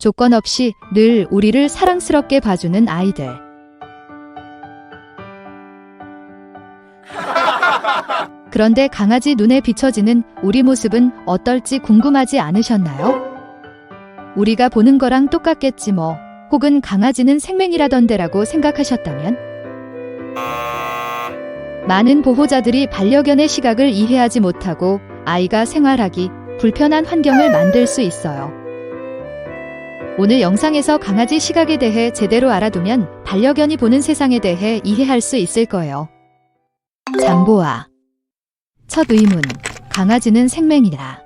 조건 없이 늘 우리를 사랑스럽게 봐주는 아이들. 그런데 강아지 눈에 비춰지는 우리 모습은 어떨지 궁금하지 않으셨나요? 우리가 보는 거랑 똑같겠지 뭐. 혹은 강아지는 생명이라던데라고 생각하셨다면? 많은 보호자들이 반려견의 시각을 이해하지 못하고 아이가 생활하기 불편한 환경을 만들 수 있어요. 오늘 영상에서 강아지 시각에 대해 제대로 알아두면 반려견이 보는 세상에 대해 이해할 수 있을 거예요. 장보아. 첫 의문. 강아지는 생명이다.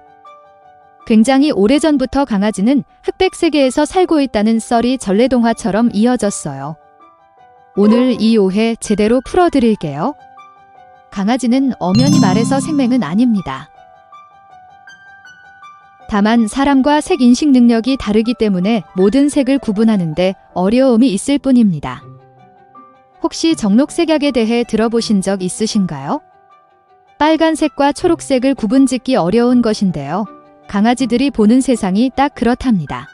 굉장히 오래전부터 강아지는 흑백 세계에서 살고 있다는 썰이 전래동화처럼 이어졌어요. 오늘 이 오해 제대로 풀어드릴게요. 강아지는 엄연히 말해서 생명은 아닙니다. 다만 사람과 색 인식 능력이 다르기 때문에 모든 색을 구분하는데 어려움이 있을 뿐입니다. 혹시 정록색약에 대해 들어보신 적 있으신가요? 빨간색과 초록색을 구분짓기 어려운 것인데요. 강아지들이 보는 세상이 딱 그렇답니다.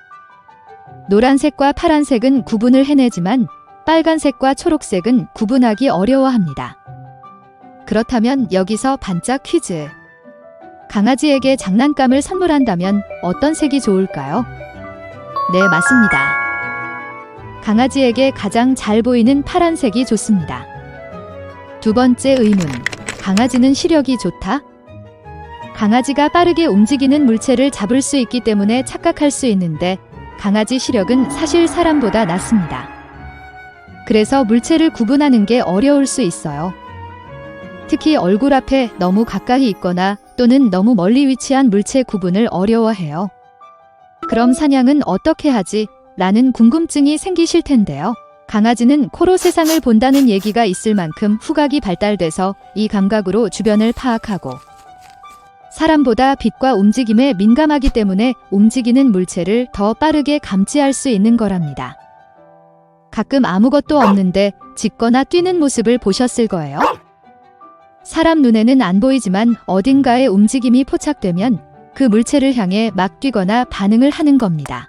노란색과 파란색은 구분을 해내지만 빨간색과 초록색은 구분하기 어려워합니다. 그렇다면 여기서 반짝 퀴즈. 강아지에게 장난감을 선물한다면 어떤 색이 좋을까요? 네, 맞습니다. 강아지에게 가장 잘 보이는 파란색이 좋습니다. 두 번째 의문. 강아지는 시력이 좋다? 강아지가 빠르게 움직이는 물체를 잡을 수 있기 때문에 착각할 수 있는데 강아지 시력은 사실 사람보다 낮습니다. 그래서 물체를 구분하는 게 어려울 수 있어요. 특히 얼굴 앞에 너무 가까이 있거나 또는 너무 멀리 위치한 물체 구분을 어려워해요. 그럼 사냥은 어떻게 하지? 라는 궁금증이 생기실 텐데요. 강아지는 코로 세상을 본다는 얘기가 있을 만큼 후각이 발달돼서 이 감각으로 주변을 파악하고 사람보다 빛과 움직임에 민감하기 때문에 움직이는 물체를 더 빠르게 감지할 수 있는 거랍니다. 가끔 아무것도 없는데 짖거나 뛰는 모습을 보셨을 거예요. 사람 눈에는 안 보이지만 어딘가에 움직임이 포착되면 그 물체를 향해 막 뛰거나 반응을 하는 겁니다.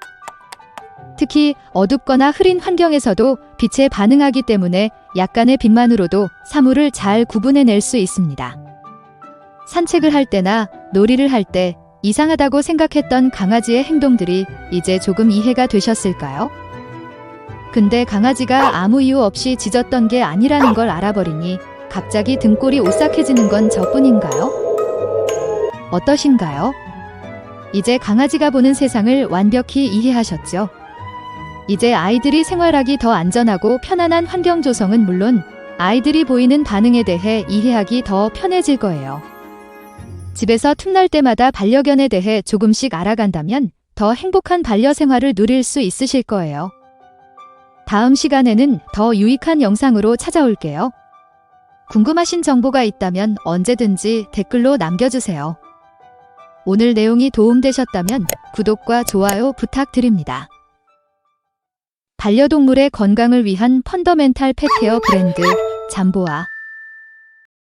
특히 어둡거나 흐린 환경에서도 빛에 반응하기 때문에 약간의 빛만으로도 사물을 잘 구분해낼 수 있습니다. 산책을 할 때나 놀이를 할 때 이상하다고 생각했던 강아지의 행동들이 이제 조금 이해가 되셨을까요? 근데 강아지가 아무 이유 없이 짖었던 게 아니라는 걸 알아버리니 갑자기 등골이 오싹해지는 건 저뿐인가요? 어떠신가요? 이제 강아지가 보는 세상을 완벽히 이해하셨죠? 이제 아이들이 생활하기 더 안전하고 편안한 환경 조성은 물론 아이들이 보이는 반응에 대해 이해하기 더 편해질 거예요. 집에서 틈날 때마다 반려견에 대해 조금씩 알아간다면 더 행복한 반려 생활을 누릴 수 있으실 거예요. 다음 시간에는 더 유익한 영상으로 찾아올게요. 궁금하신 정보가 있다면 언제든지 댓글로 남겨주세요. 오늘 내용이 도움되셨다면 구독과 좋아요 부탁드립니다. 반려동물의 건강을 위한 펀더멘탈 펫케어 브랜드 잠보아